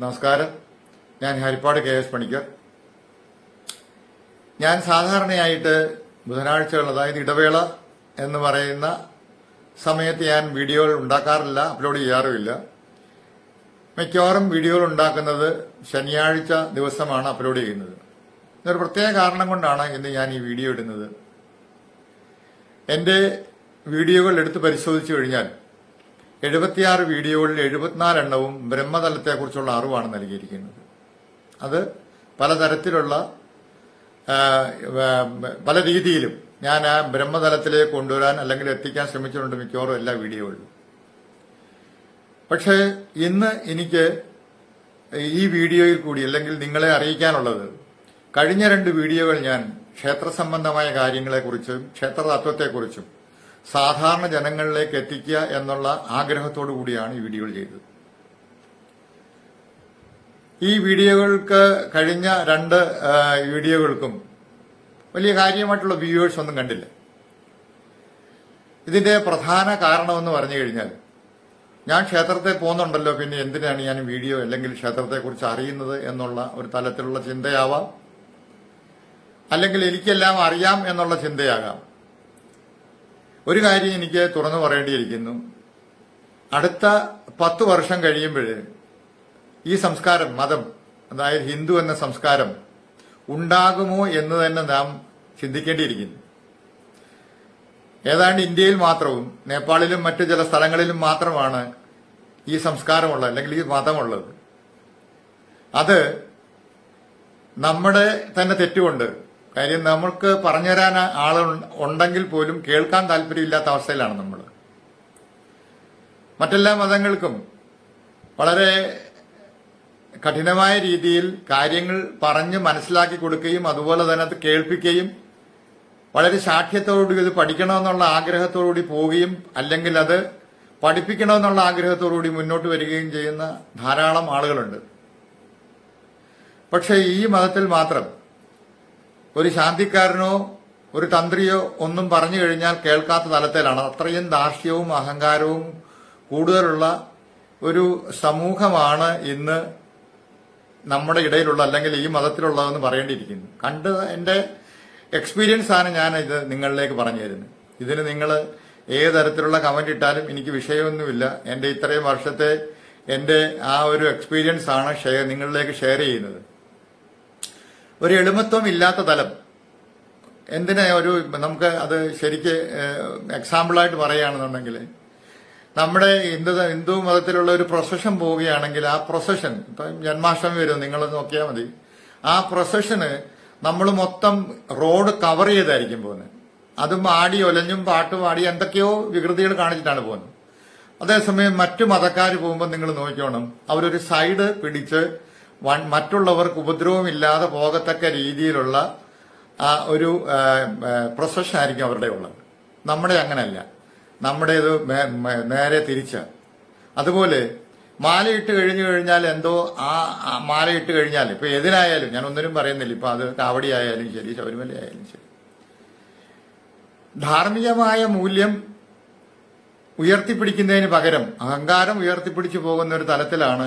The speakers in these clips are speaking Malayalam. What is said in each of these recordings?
നമസ്കാരം. ഞാൻ ഹരിപ്പാട് കെ എസ് പണിക്കർ. ഞാൻ സാധാരണയായിട്ട് ബുധനാഴ്ചകൾ അതായത് ഇടവേള എന്ന് പറയുന്ന സമയത്ത് ഞാൻ വീഡിയോകൾ ഉണ്ടാക്കാറില്ല അപ്ലോഡ് ചെയ്യാറുമില്ല. മിക്കവാറും വീഡിയോകൾ ഉണ്ടാക്കുന്നത് ശനിയാഴ്ച ദിവസമാണ് അപ്ലോഡ് ചെയ്യുന്നത്. ഇതൊരു പ്രത്യേക കാരണം കൊണ്ടാണ് ഇന്ന് ഞാൻ ഈ വീഡിയോ ഇടുന്നത്. എന്റെ വീഡിയോകൾ എടുത്ത് പരിശോധിച്ചു കഴിഞ്ഞാൽ എഴുപത്തിയാറ് വീഡിയോകളിൽ എഴുപത്തിനാല് എണ്ണവും ബ്രഹ്മതലത്തെക്കുറിച്ചുള്ള അറിവാണ് നൽകിയിരിക്കുന്നത്. അത് പലതരത്തിലുള്ള പല രീതിയിലും ഞാൻ ആ ബ്രഹ്മതലത്തിലേക്ക് കൊണ്ടുവരാൻ അല്ലെങ്കിൽ എത്തിക്കാൻ ശ്രമിച്ചിട്ടുണ്ട് മിക്കവാറും എല്ലാ വീഡിയോകളിലും. പക്ഷേ ഇന്ന് എനിക്ക് ഈ വീഡിയോയിൽ കൂടി അല്ലെങ്കിൽ നിങ്ങളെ അറിയിക്കാനുള്ളത് കഴിഞ്ഞ രണ്ട് വീഡിയോകൾ ഞാൻ ക്ഷേത്ര സംബന്ധമായ കാര്യങ്ങളെക്കുറിച്ചും ക്ഷേത്ര തത്വത്തെക്കുറിച്ചും സാധാരണ ജനങ്ങളിലേക്ക് എത്തിക്കുക എന്നുള്ള ആഗ്രഹത്തോടു കൂടിയാണ് ഈ വീഡിയോകൾ ചെയ്തത്. ഈ വീഡിയോകൾക്ക് കഴിഞ്ഞ രണ്ട് വീഡിയോകൾക്കും വലിയ കാര്യമായിട്ടുള്ള വ്യൂവേഴ്സ് ഒന്നും കണ്ടില്ല. ഇതിന്റെ പ്രധാന കാരണമെന്ന് പറഞ്ഞു കഴിഞ്ഞാൽ ഞാൻ ക്ഷേത്രത്തെ പോകുന്നുണ്ടല്ലോ പിന്നെ എന്തിനാണ് ഞാൻ വീഡിയോ അല്ലെങ്കിൽ ക്ഷേത്രത്തെക്കുറിച്ച് അറിയുന്നത് എന്നുള്ള ഒരു തലത്തിലുള്ള ചിന്തയാവാം. അല്ലെങ്കിൽ എനിക്കെല്ലാം അറിയാം എന്നുള്ള ചിന്തയാകാം. ഒരു കാര്യം എനിക്ക് തുറന്നു പറയേണ്ടിയിരിക്കുന്നു. അടുത്ത പത്ത് വർഷം കഴിയുമ്പോൾ ഈ സംസ്കാരം മതം അതായത് ഹിന്ദു എന്ന സംസ്കാരം ഉണ്ടാകുമോ എന്ന് തന്നെ നാം ചിന്തിക്കേണ്ടിയിരിക്കുന്നു. ഏതാണ്ട് ഇന്ത്യയിൽ മാത്രവും നേപ്പാളിലും മറ്റു ചില സ്ഥലങ്ങളിലും മാത്രമാണ് ഈ സംസ്കാരമുള്ളത് അല്ലെങ്കിൽ ഈ മതമുള്ളത്. അത് നമ്മുടെ തന്നെ തെറ്റുകൊണ്ട് കാര്യം നമ്മൾക്ക് പറഞ്ഞുതരാൻ ആൾ ഉണ്ടെങ്കിൽ പോലും കേൾക്കാൻ താല്പര്യമില്ലാത്ത അവസ്ഥയിലാണ് നമ്മൾ മറ്റെല്ലാ മതങ്ങൾക്കും വളരെ കഠിനമായ രീതിയിൽ കാര്യങ്ങൾ പറഞ്ഞ് മനസ്സിലാക്കി കൊടുക്കുകയും അതുപോലെ തന്നെ അത് കേൾപ്പിക്കുകയും വളരെ ശാഠ്യത്തോടുകൂടി ഇത് പഠിക്കണമെന്നുള്ള ആഗ്രഹത്തോടുകൂടി പോവുകയും അല്ലെങ്കിൽ അത് പഠിപ്പിക്കണമെന്നുള്ള ആഗ്രഹത്തോടുകൂടി മുന്നോട്ട് വരികയും ചെയ്യുന്ന ധാരാളം ആളുകളുണ്ട്. പക്ഷേ ഈ മതത്തിൽ മാത്രം ഒരു ശാന്തിക്കാരനോ ഒരു തന്ത്രിയോ ഒന്നും പറഞ്ഞു കഴിഞ്ഞാൽ കേൾക്കാത്ത തലത്തിലാണ്. അത്രയും ദാർഷ്ട്യവും അഹങ്കാരവും കൂടുതലുള്ള ഒരു സമൂഹമാണ് ഇന്ന് നമ്മുടെ ഇടയിലുള്ള അല്ലെങ്കിൽ ഈ മതത്തിലുള്ളതെന്ന് പറയേണ്ടിയിരിക്കുന്നു. കണ്ട് എന്റെ എക്സ്പീരിയൻസ് ആണ് ഞാൻ ഇത് നിങ്ങളിലേക്ക് പറഞ്ഞു തരുന്നത്. ഇതിന് നിങ്ങൾ ഏത് തരത്തിലുള്ള കമന്റ് ഇട്ടാലും എനിക്ക് വിഷയമൊന്നുമില്ല. എന്റെ ഇത്രയും വർഷത്തെ എന്റെ ആ ഒരു എക്സ്പീരിയൻസ് ആണ് ഷെയർ നിങ്ങളിലേക്ക് ഷെയർ ചെയ്യുന്നത്. ഒരു എളിമത്വം ഇല്ലാത്ത തലം. എന്തിനാ ഒരു നമുക്ക് അത് ശരിക്ക് എക്സാമ്പിളായിട്ട് പറയുകയാണെന്നുണ്ടെങ്കിൽ നമ്മുടെ ഹിന്ദു ഹിന്ദു മതത്തിലുള്ള ഒരു പ്രൊസഷൻ പോവുകയാണെങ്കിൽ ആ പ്രൊസഷൻ ഇപ്പം ജന്മാഷ്ടമി വരും നിങ്ങൾ നോക്കിയാൽ മതി. ആ പ്രൊസഷന് നമ്മൾ മൊത്തം റോഡ് കവർ ചെയ്തായിരിക്കും പോകുന്നത്. അതും ആടി ഒലഞ്ഞും പാട്ട് പാടി എന്തൊക്കെയോ വികൃതികൾ കാണിച്ചിട്ടാണ് പോകുന്നത്. അതേസമയം മറ്റു മതക്കാർ പോകുമ്പോൾ നിങ്ങൾ നോക്കിക്കോണം അവരൊരു സൈഡ് പിടിച്ച് മറ്റുള്ളവർക്ക് ഉപദ്രവമില്ലാതെ പോകത്തക്ക രീതിയിലുള്ള ഒരു പ്രൊഫഷൻ ആയിരിക്കും അവരുടെ ഉള്ളത്. നമ്മുടെ അങ്ങനെയല്ല നമ്മുടേത് നേരെ തിരിച്ച. അതുപോലെ മാലയിട്ട് കഴിഞ്ഞു കഴിഞ്ഞാൽ എന്തോ ആ മാലയിട്ട് കഴിഞ്ഞാൽ ഇപ്പൊ എതിനായാലും ഞാൻ ഒന്നിനും പറയുന്നില്ല ഇപ്പൊ അത് കാവടി ആയാലും ശരി ശബരിമല ആയാലും ശരി. ധാർമ്മികമായ മൂല്യം ഉയർത്തിപ്പിടിക്കുന്നതിന് പകരം അഹങ്കാരം ഉയർത്തിപ്പിടിച്ചു പോകുന്ന ഒരു തലത്തിലാണ്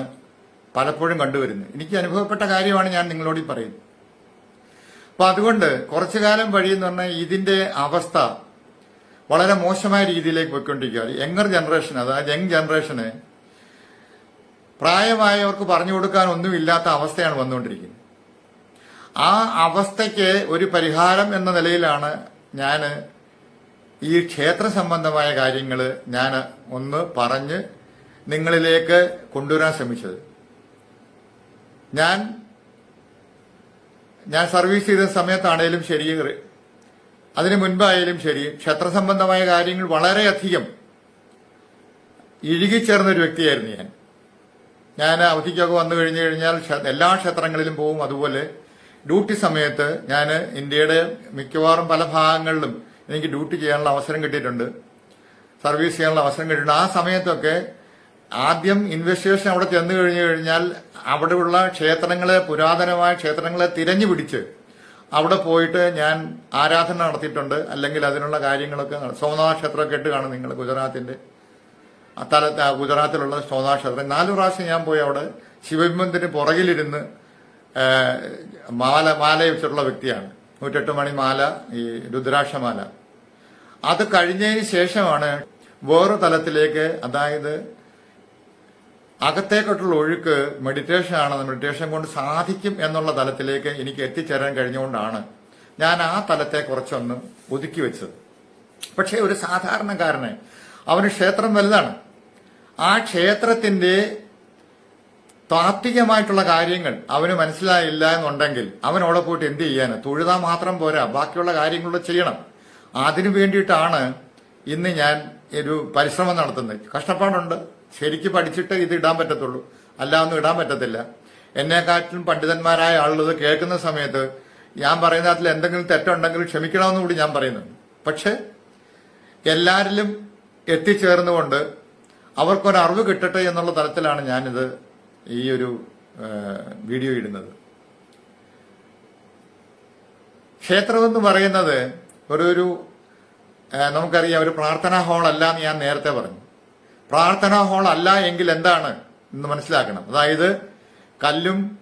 പലപ്പോഴും കണ്ടുവരുന്നത് എനിക്ക് അനുഭവപ്പെട്ട കാര്യമാണ് ഞാൻ നിങ്ങളോട് ഈ പറയുന്നത്. അപ്പൊ അതുകൊണ്ട് കുറച്ചു കാലം വഴിയെന്ന് പറഞ്ഞാൽ ഇതിന്റെ അവസ്ഥ വളരെ മോശമായ രീതിയിലേക്ക് പോയിക്കൊണ്ടിരിക്കുക യങ്ങർ ജനറേഷൻ അതായത് യങ് ജനറേഷന് പ്രായമായവർക്ക് പറഞ്ഞു കൊടുക്കാൻ ഒന്നുമില്ലാത്ത അവസ്ഥയാണ് വന്നുകൊണ്ടിരിക്കുന്നത്. ആ അവസ്ഥയ്ക്ക് ഒരു പരിഹാരം എന്ന നിലയിലാണ് ഞാൻ ഈ ക്ഷേത്ര സംബന്ധമായ കാര്യങ്ങൾ ഞാൻ ഒന്ന് പറഞ്ഞ് നിങ്ങളിലേക്ക് കൊണ്ടുവരാൻ ശ്രമിച്ചത്. ഞാൻ ഞാൻ സർവീസ് ചെയ്ത സമയത്താണേലും ശരി അതിനു മുൻപായാലും ശരി. ക്ഷേത്ര സംബന്ധമായ കാര്യങ്ങൾ വളരെയധികം ഇഴുകിച്ചേർന്ന ഒരു വ്യക്തിയായിരുന്നു ഞാൻ. ഞാൻ അവധിക്കൊക്കെ വന്നു കഴിഞ്ഞു കഴിഞ്ഞാൽ എല്ലാ ക്ഷേത്രങ്ങളിലും പോവും. അതുപോലെ ഡ്യൂട്ടി സമയത്ത് ഞാൻ ഇന്ത്യയുടെ മിക്കവാറും പല ഭാഗങ്ങളിലും എനിക്ക് ഡ്യൂട്ടി ചെയ്യാനുള്ള അവസരം കിട്ടിയിട്ടുണ്ട്. സർവീസ് ചെയ്യാനുള്ള അവസരം കിട്ടിയിട്ടുണ്ട്. ആ സമയത്തൊക്കെ ആദ്യം ഇൻവെസ്റ്റിഗേഷൻ അവിടെ ചെന്നു കഴിഞ്ഞു കഴിഞ്ഞാൽ അവിടെയുള്ള ക്ഷേത്രങ്ങളെ പുരാതനമായ ക്ഷേത്രങ്ങളെ തിരഞ്ഞു പിടിച്ച് അവിടെ പോയിട്ട് ഞാൻ ആരാധന നടത്തിയിട്ടുണ്ട്. അല്ലെങ്കിൽ അതിനുള്ള കാര്യങ്ങളൊക്കെ സോമനാഥ ക്ഷേത്രമൊക്കെ ഇട്ട് കാണും നിങ്ങൾ ഗുജറാത്തിന്റെ അത്തലത്ത് തല ഗുജറാത്തിലുള്ള സോമനാഥ ക്ഷേത്രം. നാല് പ്രാവശ്യം ഞാൻ പോയി അവിടെ ശിവബിംബത്തിന് പുറകിലിരുന്ന് മാല മാല വെച്ചിട്ടുള്ള വ്യക്തിയാണ്. നൂറ്റെട്ട് മണി മാല ഈ രുദ്രാക്ഷമാല അത് കഴിഞ്ഞതിന് ശേഷമാണ് വേറൊരു തലത്തിലേക്ക് അതായത് അകത്തേക്കോട്ടുള്ള ഒഴുക്ക് മെഡിറ്റേഷൻ ആണ്. മെഡിറ്റേഷൻ കൊണ്ട് സാധിക്കും എന്നുള്ള തലത്തിലേക്ക് എനിക്ക് എത്തിച്ചേരാൻ കഴിഞ്ഞുകൊണ്ടാണ് ഞാൻ ആ തലത്തെ കുറച്ചൊന്ന് ഒതുക്കി വെച്ചത്. പക്ഷേ ഒരു സാധാരണക്കാരന് അവന് ക്ഷേത്രം വലുതാണ്. ആ ക്ഷേത്രത്തിന്റെ താത്വികമായിട്ടുള്ള കാര്യങ്ങൾ അവന് മനസ്സിലായില്ല എന്നുണ്ടെങ്കിൽ അവൻ അവിടെ പോയിട്ട് എന്ത് ചെയ്യാന്? തൊഴുതാ മാത്രം പോരാ. ബാക്കിയുള്ള കാര്യങ്ങൾ ചെയ്യണം. അതിനു വേണ്ടിയിട്ടാണ് ഇന്ന് ഞാൻ ഒരു പരിശ്രമം നടത്തുന്നത്. കഷ്ടപ്പാടുണ്ട്. ശരിക്ക് പഠിച്ചിട്ട് ഇത് ഇടാൻ പറ്റത്തുള്ളൂ. അല്ല ഒന്നും ഇടാൻ പറ്റത്തില്ല. എന്നെക്കാട്ടിലും പണ്ഡിതന്മാരായ ആളുകൾ കേൾക്കുന്ന സമയത്ത് ഞാൻ പറയുന്ന അതിൽ എന്തെങ്കിലും തെറ്റുണ്ടെങ്കിൽ ക്ഷമിക്കണമെന്ന് കൂടി ഞാൻ പറയുന്നുണ്ട്. പക്ഷെ എല്ലാരിലും എത്തിച്ചേർന്നുകൊണ്ട് അവർക്കൊരു അറിവ് കിട്ടട്ടെ എന്നുള്ള തലത്തിലാണ് ഞാനിത് ഈ ഒരു വീഡിയോ ഇടുന്നത്. ക്ഷേത്രമെന്ന് പറയുന്നത് ഒരു ഒരു നമുക്കറിയാം ഒരു പ്രാർത്ഥനാ ഹാൾ അല്ല എന്ന് ഞാൻ നേരത്തെ പറഞ്ഞു. പ്രാർത്ഥനാ ഹാൾ അല്ല എങ്കിൽ എന്താണ് എന്ന് മനസ്സിലാക്കണം. അതായത് കല്ലും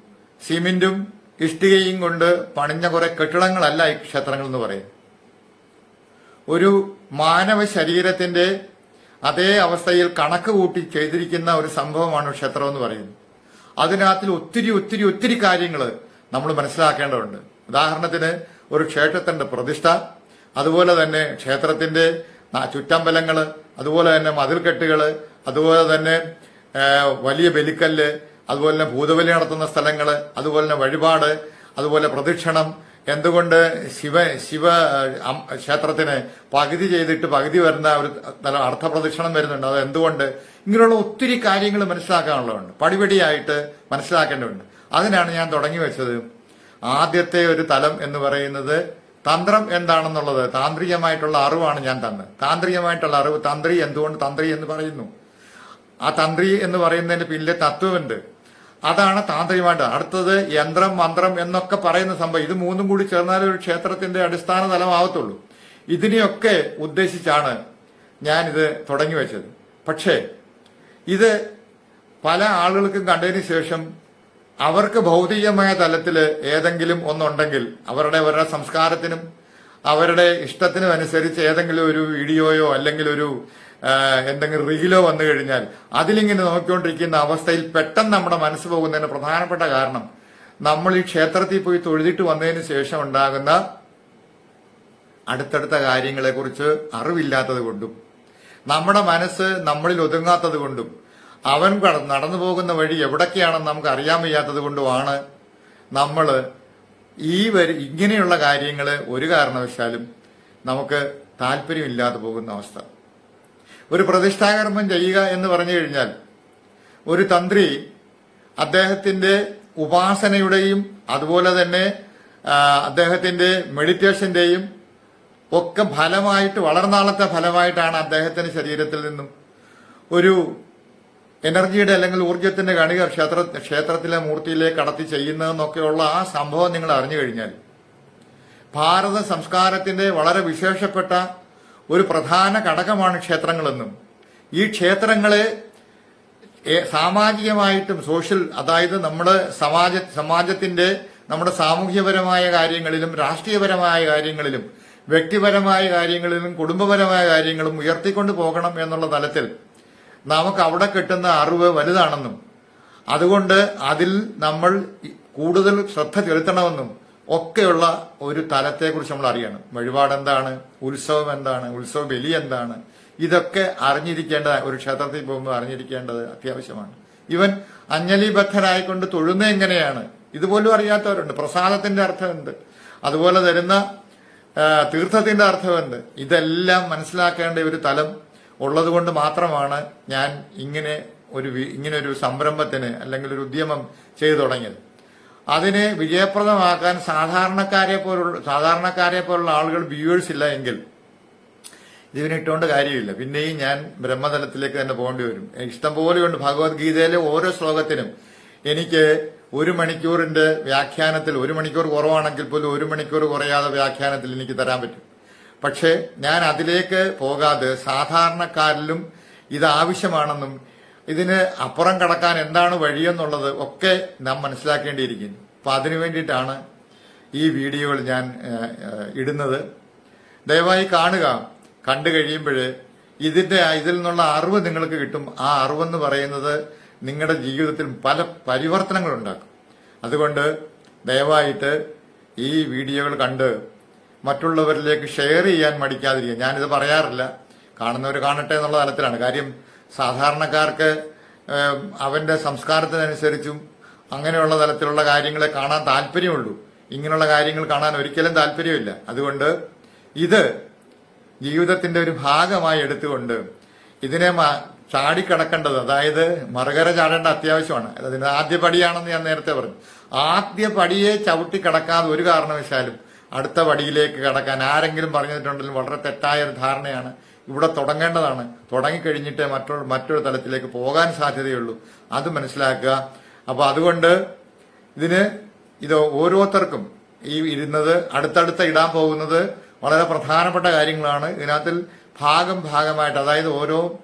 സിമെന്റും ഇഷ്ടികയും കൊണ്ട് പണിഞ്ഞ കുറെ കെട്ടിടങ്ങളല്ല ഈ ക്ഷേത്രങ്ങൾ എന്ന് പറയും. ഒരു മാനവ ശരീരത്തിന്റെ അതേ അവസ്ഥയിൽ കണക്ക് കൂട്ടി ചെയ്തിരിക്കുന്ന ഒരു സംഭവമാണ് ക്ഷേത്രം എന്ന് പറയുന്നത്. അതിനകത്തിൽ ഒത്തിരി ഒത്തിരി ഒത്തിരി കാര്യങ്ങൾ നമ്മൾ മനസ്സിലാക്കേണ്ടതുണ്ട്. ഉദാഹരണത്തിന് ഒരു ക്ഷേത്രത്തിന്റെ പ്രതിഷ്ഠ അതുപോലെ തന്നെ ക്ഷേത്രത്തിന്റെ ചുറ്റമ്പലങ്ങൾ അതുപോലെ തന്നെ മതിൽക്കെട്ടുകൾ അതുപോലെ തന്നെ വലിയ ബലിക്കല്ല് അതുപോലെ തന്നെ ഭൂതബലി നടത്തുന്ന സ്ഥലങ്ങൾ അതുപോലെ തന്നെ വഴിപാട് അതുപോലെ പ്രദക്ഷിണം. എന്തുകൊണ്ട് ശിവ ശിവ ക്ഷേത്രത്തിന് പകുതി ചെയ്തിട്ട് പകുതി വരുന്ന ഒരു നല്ല അർത്ഥപ്രദക്ഷിണം വരുന്നുണ്ട്. അത് എന്തുകൊണ്ട്? ഇങ്ങനെയുള്ള ഒത്തിരി കാര്യങ്ങൾ മനസ്സിലാക്കാനുള്ളതുണ്ട്. പടിപടിയായിട്ട് മനസ്സിലാക്കേണ്ടതുണ്ട്. അതിനാണ് ഞാൻ തുടങ്ങി വെച്ചത്. ആദ്യത്തെ ഒരു തലം എന്ന് പറയുന്നത് തന്ത്രം എന്താണെന്നുള്ളത് താന്ത്രികമായിട്ടുള്ള അറിവാണ് ഞാൻ തന്നത്. താന്ത്രികമായിട്ടുള്ള അറിവ് തന്ത്രി എന്തുകൊണ്ട് തന്ത്രി എന്ന് പറയുന്നു? ആ തന്ത്രി എന്ന് പറയുന്നതിന് പിന്നിലെ തത്വമുണ്ട് അതാണ് താന്ത്രികമായിട്ട്. അടുത്തത് യന്ത്രം മന്ത്രം എന്നൊക്കെ പറയുന്ന സംഭവം. ഇത് മൂന്നും കൂടി ചേർന്നാലേ ഒരു ക്ഷേത്രത്തിന്റെ അടിസ്ഥാന തലമാവത്തുള്ളൂ. ഇതിനെയൊക്കെ ഉദ്ദേശിച്ചാണ് ഞാനിത് തുടങ്ങി വെച്ചത് പക്ഷേ ഇത് പല ആളുകൾക്കും കണ്ടതിന് ശേഷം അവർക്ക് ഭൗതികമായ തലത്തിൽ ഏതെങ്കിലും ഒന്നുണ്ടെങ്കിൽ അവരുടെ അവരുടെ സംസ്കാരത്തിനും അവരുടെ ഇഷ്ടത്തിനും അനുസരിച്ച് ഏതെങ്കിലും ഒരു വീഡിയോയോ അല്ലെങ്കിൽ ഒരു എന്തെങ്കിലും റീലോ വന്നു കഴിഞ്ഞാൽ അതിലിങ്ങനെ നോക്കിക്കൊണ്ടിരിക്കുന്ന അവസ്ഥയിൽ പെട്ടെന്ന് നമ്മുടെ മനസ്സ് പോകുന്നതിന് പ്രധാനപ്പെട്ട കാരണം നമ്മൾ ഈ ക്ഷേത്രത്തിൽ പോയി തൊഴുതിട്ട് വന്നതിന് ശേഷം ഉണ്ടാകുന്ന അടുത്തടുത്ത കാര്യങ്ങളെക്കുറിച്ച് അറിവില്ലാത്തത് കൊണ്ടും നമ്മുടെ മനസ്സ് നമ്മളിൽ ഒതുങ്ങാത്തത് കൊണ്ടും അവൻ നടന്നു പോകുന്ന വഴി എവിടൊക്കെയാണെന്ന് നമുക്ക് അറിയാൻ വയ്യാത്തത് കൊണ്ടുമാണ് നമ്മൾ ഈ വരി ഇങ്ങനെയുള്ള കാര്യങ്ങൾ ഒരു കാരണവശാലും നമുക്ക് താല്പര്യമില്ലാതെ പോകുന്ന അവസ്ഥ. ഒരു പ്രതിഷ്ഠാകർമ്മം ചെയ്യുക എന്ന് പറഞ്ഞു കഴിഞ്ഞാൽ ഒരു തന്ത്രി അദ്ദേഹത്തിന്റെ ഉപാസനയുടെയും അതുപോലെ തന്നെ അദ്ദേഹത്തിന്റെ മെഡിറ്റേഷന്റെയും ഒക്കെ ഫലമായിട്ട് വളർന്നാളത്തെ ഫലമായിട്ടാണ് അദ്ദേഹത്തിന്റെ ശരീരത്തിൽ നിന്നും ഒരു എനർജിയുടെ അല്ലെങ്കിൽ ഊർജത്തിന്റെ കണിക ക്ഷേത്ര ക്ഷേത്രത്തിലെ മൂർത്തിയിലേക്ക് കടത്തി ചെയ്യുന്നതെന്നൊക്കെയുള്ള ആ സംഭവം നിങ്ങൾ അറിഞ്ഞു കഴിഞ്ഞാൽ ഭാരത സംസ്കാരത്തിന്റെ വളരെ വിശേഷപ്പെട്ട ഒരു പ്രധാന ഘടകമാണ് ക്ഷേത്രങ്ങളെന്നും ഈ ക്ഷേത്രങ്ങളെ സാമാജികമായിട്ടും സോഷ്യൽ അതായത് നമ്മുടെ സമാജ സമാജത്തിന്റെ നമ്മുടെ സാമൂഹ്യപരമായ കാര്യങ്ങളിലും രാഷ്ട്രീയപരമായ കാര്യങ്ങളിലും വ്യക്തിപരമായ കാര്യങ്ങളിലും കുടുംബപരമായ കാര്യങ്ങളും ഉയർത്തിക്കൊണ്ടു പോകണം എന്നുള്ള തലത്തിൽ നമുക്ക് അവിടെ കിട്ടുന്ന അറിവ് വലുതാണെന്നും അതുകൊണ്ട് അതിൽ നമ്മൾ കൂടുതൽ ശ്രദ്ധ ചെലുത്തണമെന്നും ഒക്കെയുള്ള ഒരു തലത്തെക്കുറിച്ച് നമ്മൾ അറിയണം. വഴിപാട് എന്താണ്? ഉത്സവം എന്താണ്? ഉത്സവ ബലി എന്താണ്? ഇതൊക്കെ അറിഞ്ഞിരിക്കേണ്ട ഒരു ക്ഷേത്രത്തിൽ പോകുമ്പോൾ അറിഞ്ഞിരിക്കേണ്ടത് അത്യാവശ്യമാണ്. ഇവൻ അഞ്ജലിബദ്ധനായിക്കൊണ്ട് തൊഴുന്ന എങ്ങനെയാണ്? ഇതുപോലും അറിയാത്തവരുണ്ട്. പ്രസാദത്തിന്റെ അർത്ഥമുണ്ട് അതുപോലെ തരുന്ന തീർത്ഥത്തിന്റെ അർത്ഥമുണ്ട് ഇതെല്ലാം മനസ്സിലാക്കേണ്ട ഒരു തലം ഉള്ളതുകൊണ്ട് മാത്രമാണ് ഞാൻ ഇങ്ങനെ ഒരു ഇങ്ങനെ ഒരു സംരംഭത്തിന് അല്ലെങ്കിൽ ഒരു ഉദ്യമം ചെയ്തു തുടങ്ങിയത്. അതിനെ വിജയപ്രദമാക്കാൻ സാധാരണക്കാരെ പോലുള്ള സാധാരണക്കാരെ പോലുള്ള ആളുകൾ വ്യൂവേഴ്സ് ഇല്ല എങ്കിൽ ഇതിനിട്ടുകൊണ്ട് കാര്യമില്ല. പിന്നെയും ഞാൻ ബ്രഹ്മതലത്തിലേക്ക് തന്നെ പോകേണ്ടി വരും. ഇഷ്ടം പോലെയുണ്ട് ഭഗവത്ഗീതയിലെ ഓരോ ശ്ലോകത്തിനും എനിക്ക് ഒരു മണിക്കൂറിന്റെ വ്യാഖ്യാനത്തിൽ ഒരു മണിക്കൂർ കുറവാണെങ്കിൽ പോലും ഒരു മണിക്കൂർ കുറയാതെ വ്യാഖ്യാനത്തിൽ എനിക്ക് തരാൻ പറ്റും. പക്ഷേ ഞാൻ അതിലേക്ക് പോകാതെ സാധാരണക്കാരിലും ഇത് ആവശ്യമാണെന്നും ഇതിന് അപ്പുറം കടക്കാൻ എന്താണ് വഴിയെന്നുള്ളത് ഒക്കെ നാം മനസ്സിലാക്കേണ്ടിയിരിക്കുന്നു. അപ്പൊ അതിനു വേണ്ടിയിട്ടാണ് ഈ വീഡിയോകൾ ഞാൻ ഇടുന്നത്. ദയവായി കാണുക. കണ്ടു കഴിയുമ്പോൾ ഇതിന്റെ ഇതിൽ നിന്നുള്ള അറിവ് നിങ്ങൾക്ക് കിട്ടും. ആ അറിവെന്ന് പറയുന്നത് നിങ്ങളുടെ ജീവിതത്തിൽ പല പരിവർത്തനങ്ങൾ ഉണ്ടാക്കും. അതുകൊണ്ട് ദയവായിട്ട് ഈ വീഡിയോകൾ കണ്ട് മറ്റുള്ളവരിലേക്ക് ഷെയർ ചെയ്യാൻ മടിക്കാതിരിക്കുക. ഞാനിത് പറയാറില്ല. കാണുന്നവർ കാണട്ടെ എന്നുള്ള തലത്തിലാണ്. കാര്യം സാധാരണക്കാർക്ക് അവന്റെ സംസ്കാരത്തിനനുസരിച്ചും അങ്ങനെയുള്ള തലത്തിലുള്ള കാര്യങ്ങളെ കാണാൻ താല്പര്യമുള്ളൂ. ഇങ്ങനെയുള്ള കാര്യങ്ങൾ കാണാൻ ഒരിക്കലും താല്പര്യമില്ല. അതുകൊണ്ട് ഇത് ജീവിതത്തിന്റെ ഒരു ഭാഗമായി എടുത്തുകൊണ്ട് ഇതിനെ ചാടിക്കടക്കേണ്ടത് അതായത് മറുകര ചാടേണ്ട അത്യാവശ്യമാണ്. അതിന് ആദ്യ പടിയാണെന്ന് ഞാൻ നേരത്തെ പറഞ്ഞു. ആദ്യ പടിയെ ചവിട്ടി കടക്കാതെ ഒരു കാരണവശാലും അടുത്ത വടിയിലേക്ക് കടക്കാൻ ആരെങ്കിലും പറഞ്ഞിട്ടുണ്ടെങ്കിൽ വളരെ തെറ്റായ ഒരു ധാരണയാണ് ഇവിടെ തുടങ്ങേണ്ടതാണ്. തുടങ്ങിക്കഴിഞ്ഞിട്ട് മറ്റൊരു മറ്റൊരു തലത്തിലേക്ക് പോകാൻ സാധ്യതയുള്ളൂ. അത് മനസ്സിലാക്കുക. അപ്പൊ അതുകൊണ്ട് ഇതിന് ഇത് ഓരോരുത്തർക്കും ഈ ഇരുന്നത് അടുത്തടുത്ത് ഇടാൻ പോകുന്നത് വളരെ പ്രധാനപ്പെട്ട കാര്യങ്ങളാണ്. ഇതിനകത്തിൽ ഭാഗം ഭാഗമായിട്ട് അതായത് ഓരോ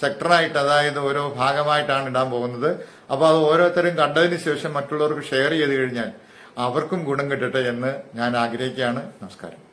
സെക്ടറായിട്ട് അതായത് ഓരോ ഭാഗമായിട്ടാണ് ഇടാൻ പോകുന്നത്. അപ്പോൾ അത് ഓരോരുത്തരും കണ്ടതിന് ശേഷം മറ്റുള്ളവർക്ക് ഷെയർ ചെയ്ത് കഴിഞ്ഞാൽ അവർക്കും ഗുണം കിട്ടട്ടെ എന്ന് ഞാൻ ആഗ്രഹിക്കുകയാണ്. നമസ്കാരം.